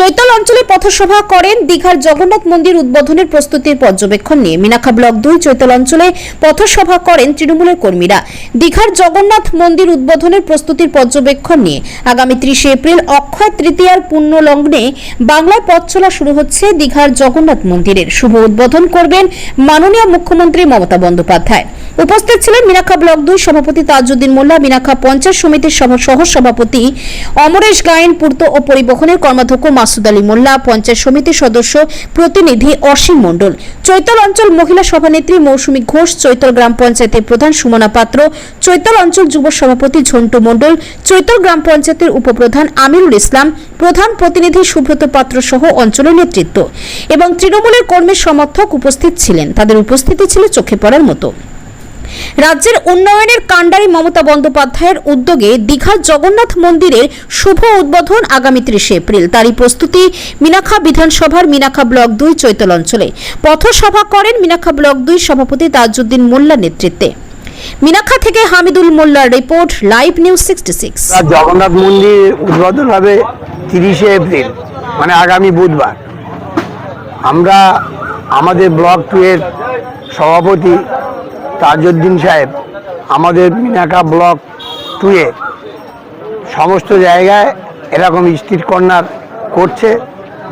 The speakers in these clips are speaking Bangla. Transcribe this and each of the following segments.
চৈতল অঞ্চলে পথসভা করেন দীঘার জগন্নাথ মন্দির উদ্বোধনের প্রস্তুতির পর্যবেক্ষণ নিয়ে। মিনাখা ব্লক দুই চৈতল অঞ্চলে পথসভা করেন তৃণমূলের কর্মীরা। দীঘার জগন্নাথ মন্দির উদ্বোধনের প্রস্তুতির পর্যবেক্ষণ নিয়ে আগামী ত্রিশে এপ্রিল অক্ষয় তৃতীয়ার লগ্নে বাংলায় পথ চলা শুরু হচ্ছে দীঘার জগন্নাথ মন্দিরের। শুভ উদ্বোধন করবেন মাননীয় মুখ্যমন্ত্রী মমতা বন্দ্যোপাধ্যায়। উপস্থিত ছিলেন মিনাখা ব্লক দুই সভাপতি তাজউদ্দিন মোল্লা মিনাখা পঞ্চায়েত সমিতির সহ সভাপতি অমরেশ গায়েন, পূর্ত ও পরিবহনের কর্মাধ্যক্ষ মাসুদ আলী মোল্লা, পঞ্চায়েত সমিতির সদস্য, প্রতিনিধি অসীম মণ্ডল। চৈতল অঞ্চল মহিলা সভানেত্রী মৌসুমী ঘোষ, চৈতল গ্রাম পঞ্চায়েতের প্রধান সুমনা পাত্র, চৈতল অঞ্চল যুব সভাপতি ঝন্টু মণ্ডল, চৈতল গ্রাম পঞ্চায়েতের উপপ্রধান আমিরুল ইসলাম, প্রধান প্রতিনিধি সুব্রত পাত্র সহ অঞ্চলের নেতৃত্ব। এবং তৃণমূলের কর্মীর সমর্থক উপস্থিত ছিলেন। তাদের উপস্থিতি ছিল চোখে পড়ার মতো। রাজ্যের উন্নয়নের কাণ্ডারি মমতা বন্দ্যোপাধ্যায়ের উদ্যোগে দীঘার জগন্নাথ মন্দিরের শুভ উদ্বোধন আগামী ত্রিশে এপ্রিল। তারই প্রস্তুতি মিনাখা বিধানসভার মিনাখা ব্লক দুই চৈতল অঞ্চলে পথসভা করেন মিনাখা ব্লক দুই সভাপতি তাজউদ্দিন মোল্লার নেতৃত্বে। মিনাখা থেকে হামিদুল মোল্লার report, live news sixty six. Jagannath মন্দির উদ্বোধন হবে তিরিশে এপ্রিল মানে আগামী বুধবার। আমরা আমাদের ব্লক টু এর সভাপতি তাজউদ্দিন সাহেব, আমাদের মিনাকা ব্লক টুয়ে সমস্ত জায়গায় এরকম স্ট্রিট কর্নার করছে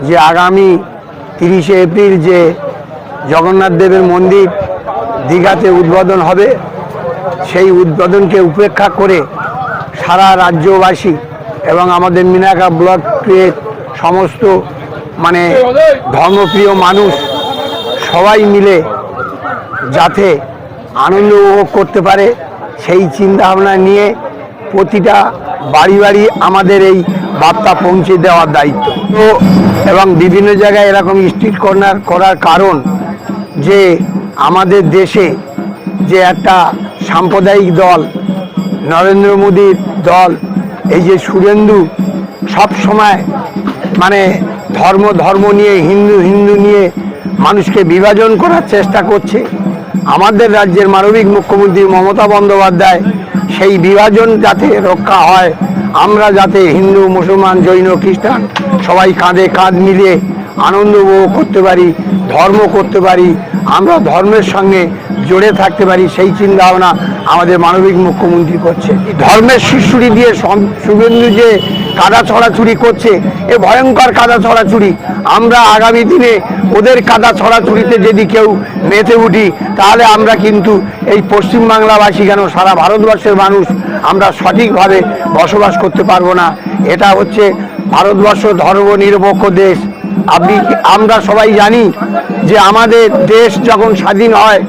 যে আগামী তিরিশে এপ্রিল যে জগন্নাথ দেবের মন্দির দীঘাতে উদ্বোধন হবে, সেই উদ্বোধনকে উপেক্ষা করে সারা রাজ্যবাসী এবং আমাদের মিনাকা ব্লক এর সমস্ত মানে ধর্মপ্রিয় মানুষ সবাই মিলে যাতে আনন্দ উপভোগ করতে পারে, সেই চিন্তাভাবনা নিয়ে প্রতিটা বাড়ি বাড়ি আমাদের এই বার্তা পৌঁছে দেওয়ার দায়িত্ব। তো এবং বিভিন্ন জায়গায় এরকম স্ট্রিট কর্নার করার কারণ যে আমাদের দেশে যে একটা সাম্প্রদায়িক দল, নরেন্দ্র মোদীর দল, এই যে সুরেন্দু, সব সময় মানে ধর্ম ধর্ম নিয়ে, হিন্দু হিন্দু নিয়ে মানুষকে বিভাজন করার চেষ্টা করছে। আমাদের রাজ্যের মানবিক মুখ্যমন্ত্রী মমতা বন্দ্যোপাধ্যায় সেই বিভাজন যাতে রক্ষা হয়, আমরা যাতে হিন্দু, মুসলমান, জৈন, খ্রিস্টান সবাই কাঁধে কাঁধ মিলিয়ে আনন্দ উপভোগ করতে পারি, ধর্ম করতে পারি, আমরা ধর্মের সঙ্গে জড়ে থাকতে পারি, সেই চিন্তা ভাবনা আমাদের মানবিক মুখ্যমন্ত্রী করছে। ধর্মের শিশুরি দিয়ে শুভেন্দু যে কাদা ছড়াছড়ি করছে, এ ভয়ঙ্কর কাদা ছড়াছড়ি আমরা আগামী দিনে ওদের কাদা ছড়াছড়িতে যদি কেউ মেতে উঠি, তাহলে আমরা কিন্তু এই পশ্চিমবাংলাবাসী কেন সারা ভারতবর্ষের মানুষ আমরা সঠিকভাবে বসবাস করতে পারব না। এটা হচ্ছে ভারতবর্ষ ধর্মনিরপেক্ষ দেশ। আপনি আমরা সবাই জানি যে আমাদের দেশ যখন স্বাধীন হয়,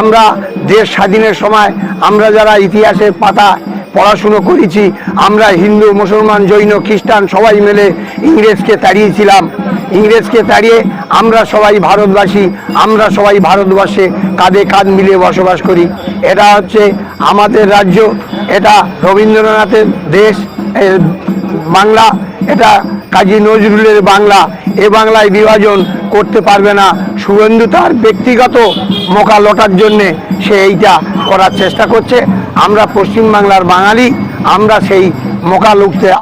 আমরা দেশ স্বাধীনের সময় আমরা যারা ইতিহাসের পাতা পড়াশুনো করেছি। আমরা হিন্দু, মুসলমান, জৈন, খ্রিস্টান সবাই মিলে ইংরেজকে তাড়িয়েছিলাম। ইংরেজকে তাড়িয়ে আমরা সবাই ভারতবাসী, আমরা সবাই ভারতবর্ষে কাঁধে কাঁধ মিলিয়ে বসবাস করি। এটা হচ্ছে আমাদের রাজ্য, এটা রবীন্দ্রনাথের দেশ বাংলা, এটা কাজী নজরুলের বাংলা। এ বাংলায় বিভাজন করতে পারবে না। শুভেন্দু তার ব্যক্তিগত মোকা লোটার জন্যে সে এইটা করার চেষ্টা করছে। আমরা পশ্চিমবাংলার বাঙালি আমরা সেই মোকা লুকতে